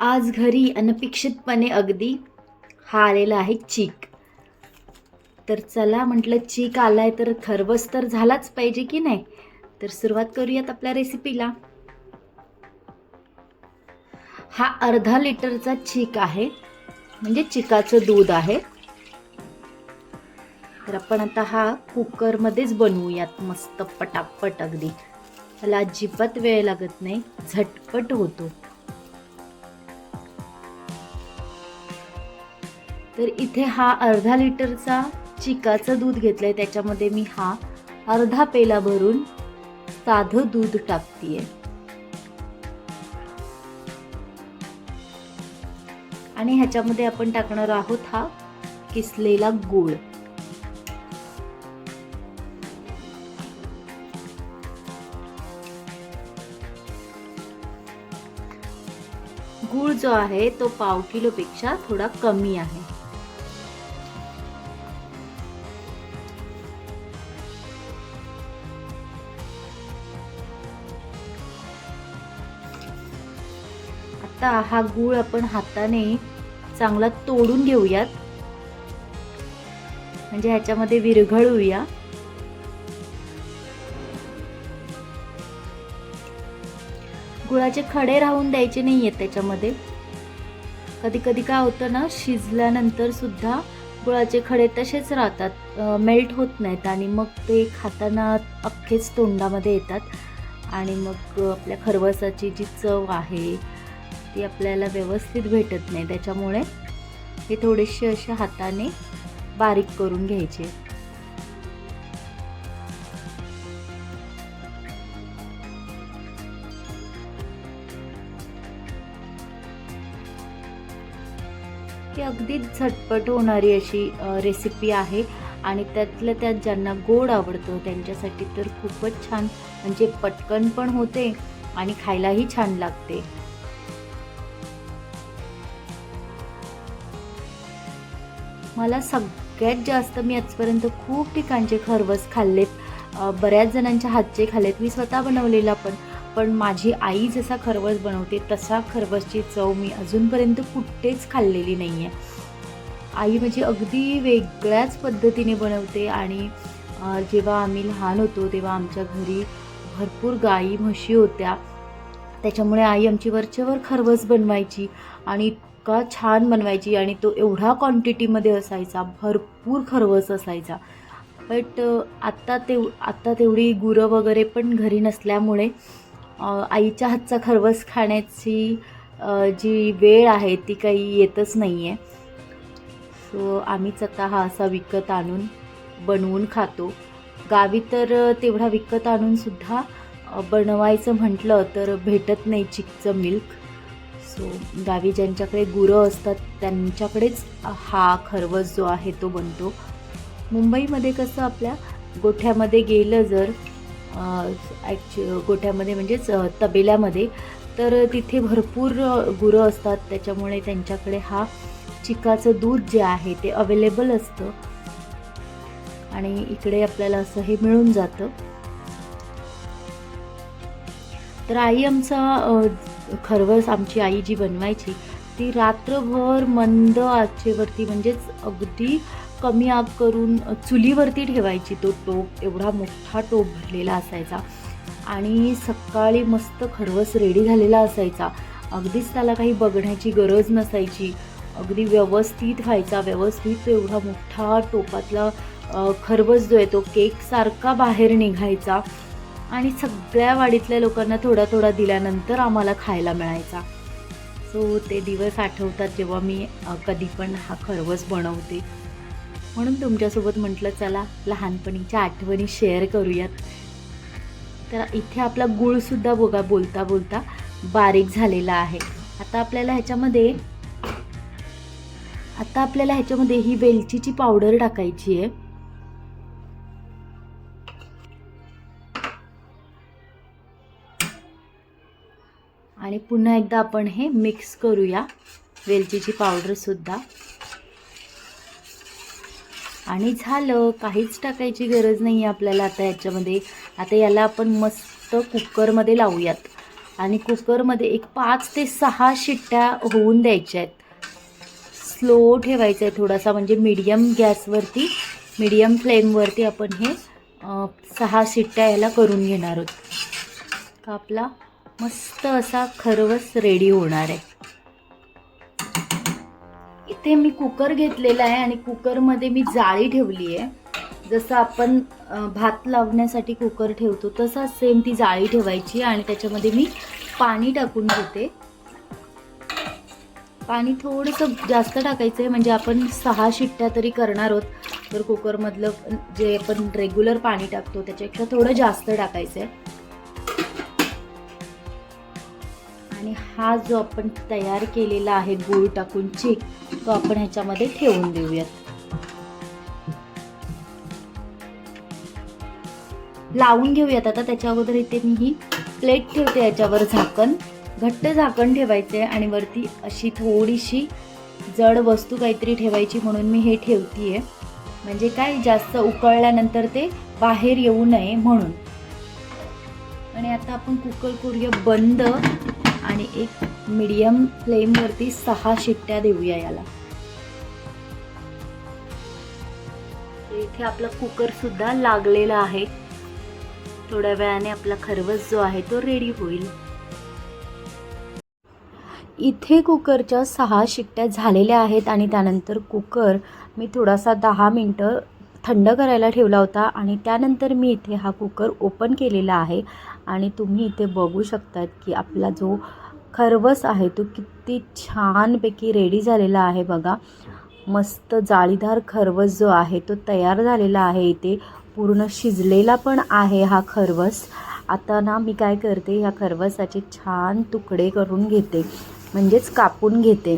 आज घरी अनपेक्षितपणे अगदी हा आलेला आहे चीक. तर चला म्हटलं चीक आलाय तर खरवस तर झालाच पाहिजे की नाही? तर सुरुवात करूयात आपल्या रेसिपीला हा अर्धा लिटरचा चीक आहे. म्हणजे चिकाचं दूध आहे. तर आपण आता हा कुकरमध्येच बनवूयात मस्त पटापट अगदी. त्याला अजिबात वेळ लागत नाही. झटपट होतो. तर इथे हा अर्धा लिटरचा चिकाचं दूध घेतलंय. त्याच्यामध्ये मी हा अर्धा पेला भरून साधं दूध टाकतीये. आणि ह्याच्यामध्ये आपण टाकणार आहोत हा किसलेला गूळ. गूळ जो आहे तो पाव किलोपेक्षा थोडा कमी आहे. आता हा गूळ आपण हाताने चांगला तोडून घेऊयात. म्हणजे ह्याच्यामध्ये विरघळूया गुळाचे खडे राहून द्यायचे नाही आहेत त्याच्यामध्ये. कधी कधी काय होतं ना शिजल्यानंतर सुद्धा गुळाचे खडे तसेच राहतात. मेल्ट होत नाहीत आणि मग ते खाताना अख्खेच तोंडामध्ये येतात. आणि मग आपल्या खरवसाची जी चव आहे ती आपल्याला व्यवस्थित भेटत नाही. त्याच्यामुळे हे थोडेसे असे हाताने बारीक करून घ्यायचे. ही अगदीच झटपट होणारी अशी रेसिपी आहे आणि त्यातल्या त्यात ज्यांना गोड आवडतं त्यांच्यासाठी तर खूपच छान. म्हणजे पटकन पण होते आणि खायलाही छान लागते. मला सगळ्यात जास्त मी आजपर्यंत खूप ठिकाणचे खरवस खाल्लेत. बऱ्याच जणांच्या हातचे खाल्लेत. मी स्वतः बनवलेला पण. पण माझी आई जसा खरवस बनवते तसा खरवसची चव मी अजूनपर्यंत कुठेच खाल्लेली नाही आहे आई म्हणजे अगदी वेगळ्याच पद्धतीने बनवते आणि जेव्हा आम्ही लहान होतो तेव्हा आमच्या घरी भरपूर गाई म्हशी होत्या. त्याच्यामुळे आई आमची वरच्यावर खरवस बनवायची आणि इतका छान बनवायची आणि तो एवढा क्वांटिटीमध्ये असायचा भरपूर खरवस असायचा. बट आत्ता तेव आत्ता तेवढी गुरं वगैरे पण घरी नसल्यामुळे आईच्या हातचा खरवस खाण्याची जी वेळ आहे ती काही येतच नाही आहे सो आम्हीच आता हा असा विकत आणून बनवून खातो. गावी तर तेवढा विकत आणूनसुद्धा बनवायचं म्हटलं तर भेटत नाही चिकचं मिल्क सो गावी ज्यांच्याकडे गुरं असतात त्यांच्याकडेच हा खरवस जो आहे तो बनतो. मुंबईमध्ये कसं आपल्या गोठ्यामध्ये गेलं जर ॲक्च्यु गोठ्यामध्ये म्हणजेच तबेल्यामध्ये तर तिथे भरपूर गुरं असतात. त्याच्यामुळे त्यांच्याकडे हा चिकाचं दूध जे आहे ते अवेलेबल असतं. आणि इकडे आपल्याला असं हे मिळून जातं. तर आई आमचा खरवस आमची आई जी बनवायची ती रात्रभर मंद आचेवरती म्हणजेच अगदी कमी आग करून चुलीवरती ठेवायची तो टोप एवढा मोठा टोप भरलेला असायचा. आणि सकाळी मस्त खरवस रेडी झालेला असायचा. अगदीच त्याला काही बघण्याची गरज नसायची. अगदी व्यवस्थित व्हायचा व्यवस्थित एवढा मोठा टोपातला खरवस जो आहे तो केकसारखा बाहेर निघायचा. आणि सगळ्या वाडीतल्या लोकांना थोडा थोडा दिल्यानंतर आम्हाला खायला मिळायचा. सो ते दिवस आठवतात जेव्हा मी कधी पण हा खरवस बनवते. म्हणून तुमच्यासोबत म्हटलं चला लहानपणीच्या आठवणी शेअर करूयात. तर इथे आपला गूळसुद्धा बघा बोलता बोलता बारीक झालेला आहे. आता आपल्याला ह्याच्यामध्ये आता आपल्याला ह्याच्यामध्ये ही वेलचीची पावडर टाकायची आहे. आणि पुन्हा एकदा आपण हे मिक्स करूया वेलचीची पावडरसुद्धा आणि झालं काहीच टाकायची गरज नाही आहे आपल्याला आता याच्यामध्ये. आता याला आपण मस्त कुकरमध्ये लावूयात. आणि कुकरमध्ये एक पाच ते सहा शिट्ट्या होऊन द्यायच्या आहेत. स्लो ठेवायचं आहे थोडासा म्हणजे मीडियम गॅसवरती मीडियम फ्लेमवरती आपण हे सहा शिट्ट्या याला करून घेणार आहोत. का आपला? मस्त असा खरवस रेडी होणार आहे. इथे मी कुकर घेतलेला आहे आणि कुकरमध्ये मी जाळी ठेवली आहे. जसं आपण भात लावण्यासाठी कुकर ठेवतो तसा सेम ती जाळी ठेवायची आणि त्याच्यामध्ये मी पाणी टाकून घेते. पाणी थोडंसं जास्त टाकायचं आहे म्हणजे आपण सहा शिट्ट्या तरी करणार आहोत. तर कुकरमधलं जे आपण रेग्युलर पाणी टाकतो त्याच्यापेक्षा थोडं जास्त टाकायचं आहे. आणि हा जो आपण तयार केलेला आहे गूळ टाकून चीक तो आपण ह्याच्यामध्ये ठेवून देऊयात. लावून घेऊयात आता त्याच्या अगोदर इथे मी ही प्लेट ठेवते याच्यावर झाकण. घट्ट झाकण ठेवायचे आणि वरती अशी थोडीशी जड वस्तू काहीतरी ठेवायची म्हणून मी हे ठेवतीये. म्हणजे काय जास्त उकळल्यानंतर ते बाहेर येऊ नये म्हणून. आणि आता आपण कुकर करूया बंद आणि एक मीडियम फ्लेमवरती सहा शिट्ट्या देऊया याला. इथे आपला कुकर सुद्धा लागलेला आहे. थोड्या वेळाने आपला खरवस जो आहे तो रेडी होईल. इथे कुकरच्या सहा शिट्ट्या झालेल्या आहेत आणि त्यानंतर कुकर मी थोडासा दहा मिनटं थंड करायला ठेवला होता आणि त्यानंतर मी इथे हा कुकर ओपन केलेला आहे. आणि तुम्ही इथे बघू शकतात की आपला जो खरवस आहे. तो किती छानपैकी रेडी झालेला आहे बघा. मस्त जाळीदार खरवस जो आहे तो तयार झालेला आहे इथे. पूर्ण शिजलेला पण आहे हा खरवस. आता ना मी काय करते ह्या खरवसाचे छान तुकडे करून घेते. म्हणजेच कापून घेते.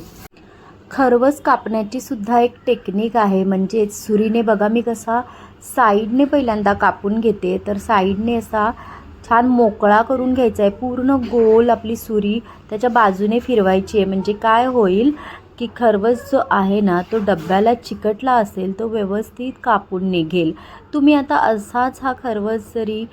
खरवस कापण्याची सुद्धा एक टेक्निक आहे. म्हणजेच सुरीने बघा मी कसा साईडने पहिल्यांदा कापून घेते. तर साईडने असा छान मोकळा करून घ्यायचा आहे पूर्ण गोल आपली सुरी त्याच्या बाजूने फिरवायची आहे. म्हणजे काय होईल की खरवस जो आहे ना तो डब्याला चिकटला असेल तो व्यवस्थित कापून निघेल. तुम्ही आता असाच हा खरवस जरी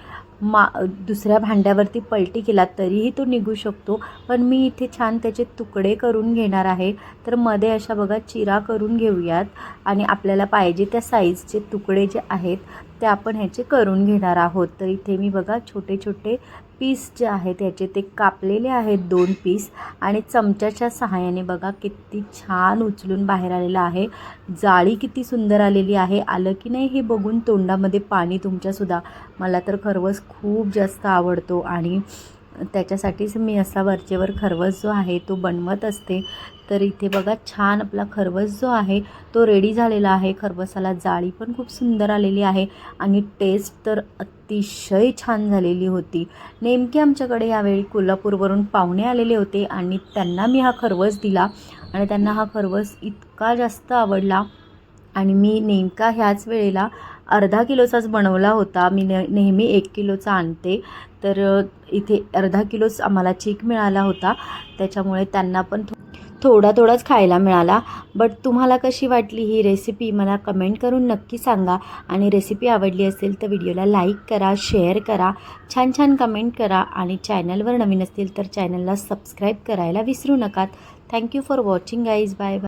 मा दुसऱ्या भांड्यावरती पलटी केलात तरीही तो निघू शकतो. पण मी इथे छान त्याचे तुकडे करून घेणार आहे. तर मध्ये अशा बघा चिरा करून घेऊयात. आणि आपल्याला पाहिजे त्या साईजचे तुकडे जे आहेत ते आपण ह्याचे करून घेणार आहोत. तर इथे मी बघा छोटे छोटे पीस जे आहेत ह्याचे ते कापलेले आहेत दोन पीस आणि चमच्याच्या सहाय्याने बघा किती छान उचलून बाहेर आलेलं आहे. जाळी किती सुंदर आलेली आहे. आलं की नाही हे बघून तोंडामध्ये पाणी तुमच्यासुद्धा. मला तर खरवस खूप जास्त आवडतो. आणि त्याच्यासाठीच मी असा वरचेवर खरवस जो आहे तो बनवत असते. तर इथे बघा छान आपला खरवस जो आहे तो रेडी झालेला आहे. खरवसाला जाळी पण खूप सुंदर आलेली आहे आणि टेस्ट तर अतिशय छान झालेली होती. नेमकी आमच्याकडे यावेळी कोल्हापूरवरून पाहुणे आलेले होते आणि त्यांना मी हा खरवस दिला आणि त्यांना हा खरवस इतका जास्त आवडला आणि मी नेमका ह्याच वेळेला अर्धा किलोचाच बनवला होता. मी ने नेहमी एक किलोचा आणते. तर इथे अर्धा किलोच आम्हाला चीक मिळाला होता. त्याच्यामुळे त्यांना पण थो थोडा थोडाच खायला मिळाला. बट तुम्हाला कशी वाटली ही रेसिपी मला कमेंट करून नक्की सांगा. आणि रेसिपी आवडली असेल तर व्हिडिओला लाईक करा शेअर करा छान छान कमेंट करा. आणि चॅनलवर नवीन असतील तर चॅनलला सबस्क्राईब करायला विसरू नका. Thank you for watching guys bye bye